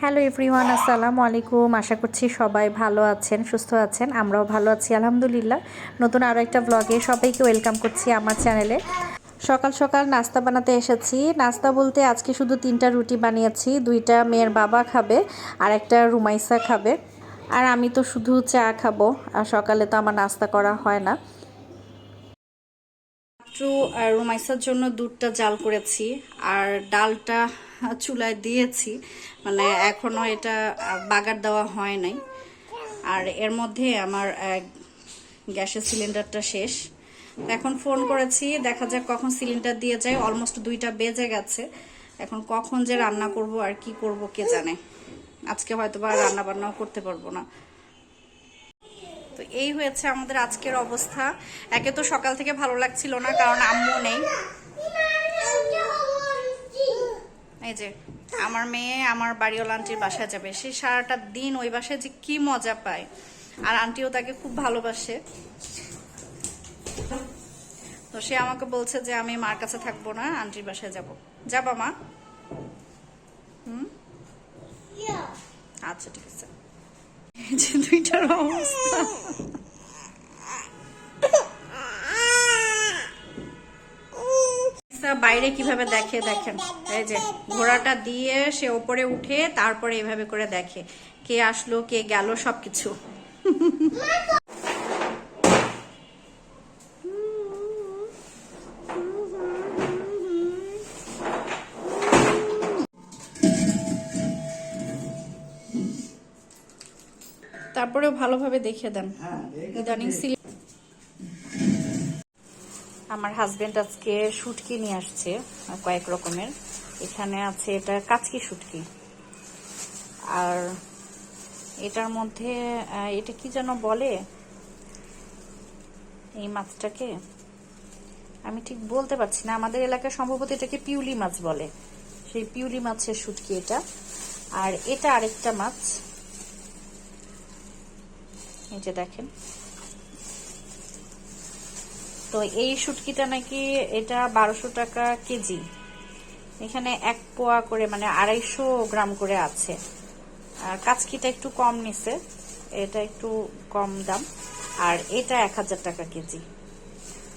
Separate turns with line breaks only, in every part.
Hello everyone আসসালামু আলাইকুম আশা করছি সবাই ভালো আছেন, সুস্থ আছেন। আমরাও ভালো আছি, আলহামদুলিল্লাহ। নতুন আরও একটা ব্লগে সবাইকে ওয়েলকাম করছি আমার চ্যানেলে সকাল সকাল নাস্তা বানাতে এসেছি। নাস্তা বলতে আজকে শুধু তিনটা রুটি বানিয়েছি, দুইটা মেয়ের বাবা খাবে আর একটা রুমাইসা খাবে। আর আমি তো শুধু চা খাব, আর সকালে তো আমার নাস্তা করা হয় না। মাত্র রুমাইসার জন্য দুধটা জাল করেছি, আর ডালটা চুলায় দিয়েছি। মানে এখনও এটা বাগার দেওয়া হয় নাই। আর এর মধ্যে আমার গ্যাসের সিলিন্ডারটা শেষ। এখন ফোন করেছি, দেখা যাক কখন সিলিন্ডার দিয়ে যায়। অলমোস্ট দুইটা বেজে গেছে। এখন কখন যে রান্না করব আর কি করব কে জানে। আজকে হয়তো বা রান্না বান্নাও করতে পারব না। তো এই হয়েছে আমাদের আজকের অবস্থা। একে তো সকাল থেকে ভালো লাগছিল না, কারণ আম্মু নেই। এই যে আমার মেয়ে আমার বাড়িওয়ালা আন্টির বাসায় যাবে। সে সারাটা দিন ওই বাসায় যে কি মজা পায়। আর আন্টিও তাকে খুব ভালোবাসে। তো সে আমাকে বলছে যে আমি মার কাছে থাকব না আন্টির বাসায় যাব। যাবা মা? হুম? আচ্ছা ঠিক আছে। এই যে দুইটার অবস্থা। বাইরে কীভাবে দেখে দেখেন। এই যে ঘোড়াটা দিয়ে সে ওপরে উঠে তারপরে এইভাবে করে দেখে। কে আসলো কে গেল সবকিছু। তারপরেও ভালোভাবে দেখে দেন। ইদানিং সিলি আমার হাজবেন্ড আজকে শুটকি নিয়ে আসছে, কয়েক রকমের। এখানে আছে এটা কাচকি শুটকি। আর এটার মধ্যে এটা কি যেন বলে? এই মাছটাকে? আমি ঠিক বলতে পারছি না। আমাদের এলাকায় সম্ভবত এটাকে পিউলি মাছ বলে। সেই পিউলি মাছের শুটকি এটা। আর এটা আরেকটা মাছ। এই যে দেখেন। তো এই শুটকিটা নাকি এটা বারোশো টাকা কেজি। এখানে এক পোয়া করে মানে আড়াইশো গ্রাম করে আছে। আর কাচকিটা একটু কম নিছে, এটা একটু কম দাম। আর এটা এক হাজার টাকা কেজি।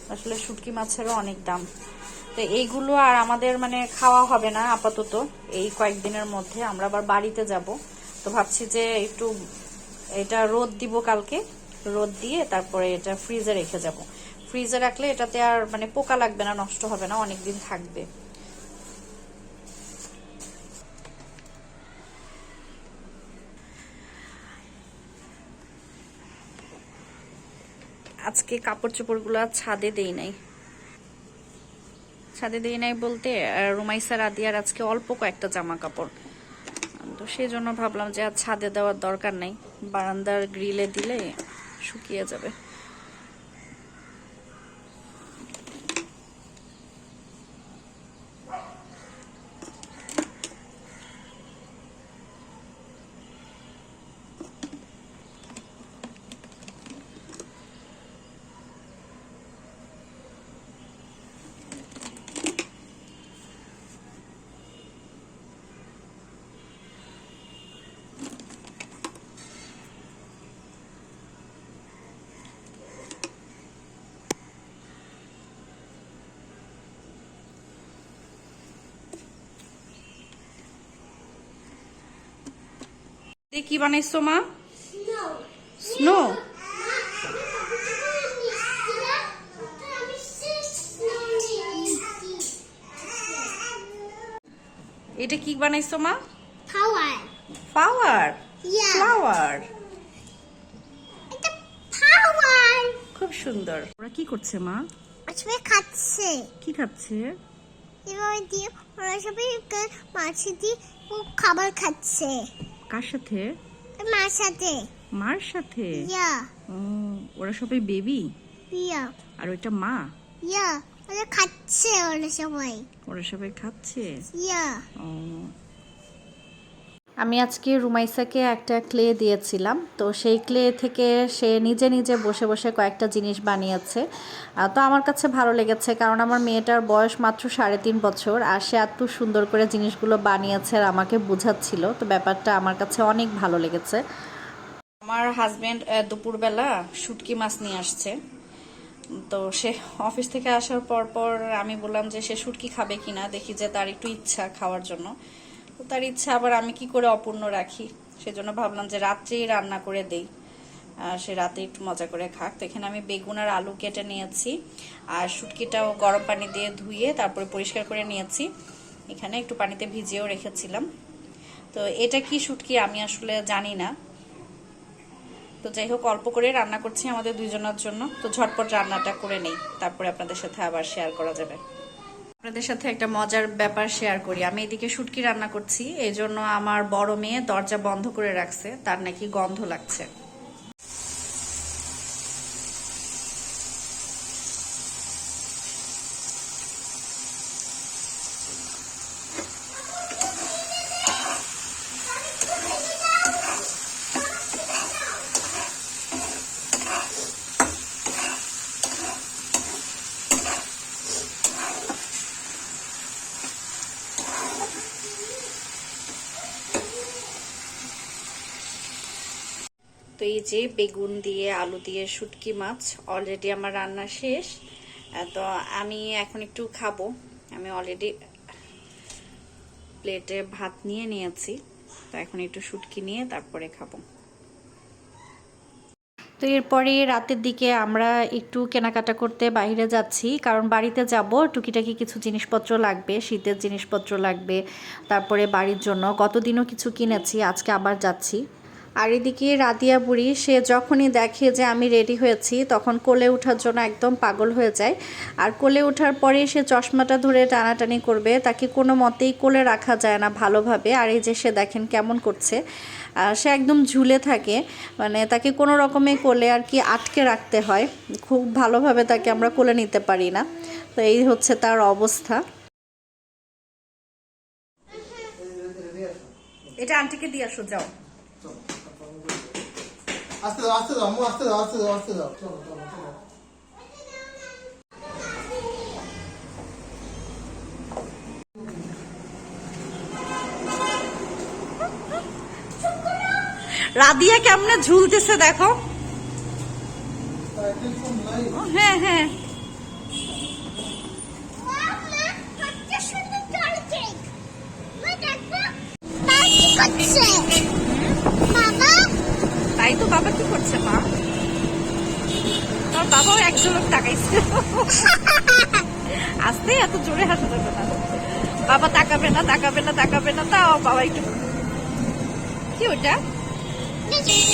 আসলে শুটকি মাছেরও অনেক দাম। তো এইগুলো আর আমাদের মানে খাওয়া হবে না আপাতত। এই কয়েকদিনের মধ্যে আমরা আবার বাড়িতে যাব। তো ভাবছি যে একটু এটা রোদ দিব কালকে। রোদ দিয়ে তারপরে এটা ফ্রিজে রেখে যাব। ফ্রিজে রাখলে এটাতে আর মানে পোকা লাগবে না, নষ্ট হবে না, অনেকদিন থাকবে। আজকে কাপড় চোপড়গুলো ছাদে দেই নাই। ছাদে দেই নাই বলতে রুমাইসার আদিয়ার আজকে অল্প কয়েকটা জামা কাপড় তো সেই জন্য ভাবলাম যে আর ছাদে দেওয়ার দরকার নাই। বারান্দার গ্রিলে দিলে শুকিয়ে যাবে। দিয়ে কি বানাইছো মা? স্নো এটা কি বানাইছো মা. Flower
Yeah.
ফ্লাওয়ার খুব সুন্দর। ওরা কি করছে মা?
আসলে খাচ্ছে।
কি খাচ্ছে?
এভাবে দিয়ে ওরা সবাই মাছ দিয়ে খাবার খাচ্ছে।
কার সাথে?
মার সাথে।
মার সাথে?
ইয়া।
ওরা সবাই বেবি?
ইয়া।
আর ওইটা মা?
ইয়া। ওরা খাচ্ছে ওরা সবাই
ওরা সবাই খাচ্ছে?
ইয়া।
ও আমি আজকে রুমাইসাকে একটা ক্লে দিয়েছিলাম। তো সেই ক্লে থেকে সে নিজে নিজে বসে বসে কয়েকটা জিনিস বানিয়েছে। তো আমার কাছে ভালো লেগেছে কারণ আমার মেয়েটার বয়স মাত্র সাড়ে তিন বছর আর সে এত সুন্দর করে জিনিসগুলো বানিয়েছে আর আমাকে বোঝাচ্ছিল। তো ব্যাপারটা আমার কাছে অনেক ভালো লেগেছে। আমার হাজব্যান্ড দুপুরবেলা শুটকি মাছ নিয়ে আসছে। তো সে অফিস থেকে আসার পর পর আমি বললাম যে সে শুটকি খাবে কিনা, দেখি যে তার একটু ইচ্ছা খাওয়ার জন্য। তার ইচ্ছা, আবার আমি কি করে অপূর্ণ রাখি? সেজন্য ভাবলাম যে রাত্রেই রান্না করে দেই। সে রাতে একটু মজা করে খাক। তো এখানে আমি বেগুন আর আলু কেটে নিয়েছি। আর শুটকিটাও গরম পানি দিয়ে ধুয়ে তারপরে পরিষ্কার করে নিয়েছি। এখানে একটু পানিতে ভিজিয়েও রেখেছিলাম। তো এটা কি শুটকি আমি আসলে জানি না। তো যাই হোক, অল্প করে রান্না করছি আমাদের দুইজনের জন্য। তো ঝটপট রান্নাটা করে নেই। তারপরে আপনাদের সাথে আবার শেয়ার করা যাবে। আপনাদের সাথে একটা মজার ব্যাপার শেয়ার করি। আমি এদিকে শুটকি রান্না করছি, এজন্য জন্য আমার বড় মেয়ে দরজা বন্ধ করে রাখছে, তার নাকি গন্ধ লাগছে। এই যে বেগুন দিয়ে, আলু দিয়ে শুটকি মাছ অলরেডি আমার রান্না শেষ। তো আমি এখন একটু খাব। আমি অলরেডি প্লেটে ভাত নিয়ে নিয়েছি। তো এখন একটু শুটকি নিয়ে তারপরে খাব। তো এরপরে রাতের দিকে আমরা একটু কেনাকাটা করতে বাইরে যাচ্ছি। কারণ বাড়িতে যাব, টুকিটাকি কিছু জিনিসপত্র লাগবে, শীতের জিনিসপত্র লাগবে। তারপরে বাড়ির জন্য গতদিনও কিছু কিনেছি, আজকে আবার যাচ্ছি। আর এদিকে রাদিয়া বুড়ি সে যখনই দেখে যে আমি রেডি হয়েছি তখন কোলে ওঠার জন্য একদম পাগল হয়ে যায়। আর কোলে ওঠার পরে সে চশমাটা ধরে টানাটানি করবে তাকে কোনো মতেই কোলে রাখা যায় না ভালোভাবে। আর এই যে সে দেখেন কেমন করছে। আর সে একদম ঝুলে থাকে। মানে তাকে কোনো রকমে কোলে আর কি আটকে রাখতে হয়। খুব ভালোভাবে তাকে আমরা কোলে নিতে পারি না। তো এই হচ্ছে তার অবস্থা। এটা আন্টিকে দিয়ে আসো যাও।
আস্তে দাও আস্তে দাও আম্মু আস্তে দাও আস্তে দাও আস্তে দাও। চলো চলো চলো।
রাদিয়া কেমনে ঝুলতেছে দেখো। ও, হ্যাঁ। হ্যাঁ তাই তো বাবা কি করছে মা? তোর বাবাও এক ঝলক তাকাইছে। আসতে এত জোরে হাসা যাবে না। বাবা তাকাবে না তাকাবে না তাকাবে না তাও বাবা একটু কি ওটা?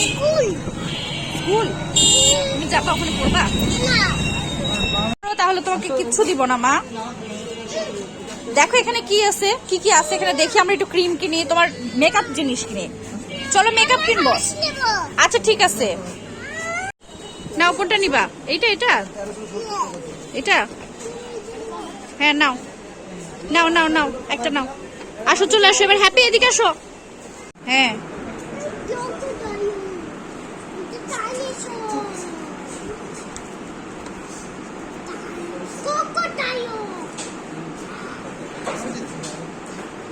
স্কুল। তুমি যাবা ওখানে পড়বা? তাহলে তোমাকে কিচ্ছু দিব না মা। দেখো এখানে কি আছে কি কি আছে এখানে দেখি আমরা একটু ক্রিম কিনি তোমার মেকআপ জিনিস কিনি। চলো মেকআপ কিনবো। আচ্ছা ঠিক আছে। নাও কোনটা নিবা? এইটা এটা এটা হ্যাঁ নাও। নাও নাও নাও একটা নাও। আসো চলে আসো এবার হ্যাপি এদিকে আসো। হ্যাঁ।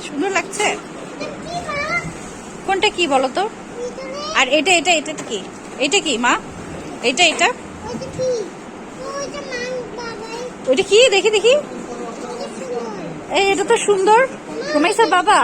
সুন্দর লাগছে? কোনটা কি বলতো? আর এটা এটা এটা কি? এটা কি, মা? এটা এটা? ওইটা কি? দেখি দেখি। এই, এটা তো সুন্দর। ঘুমাইছে বাবা।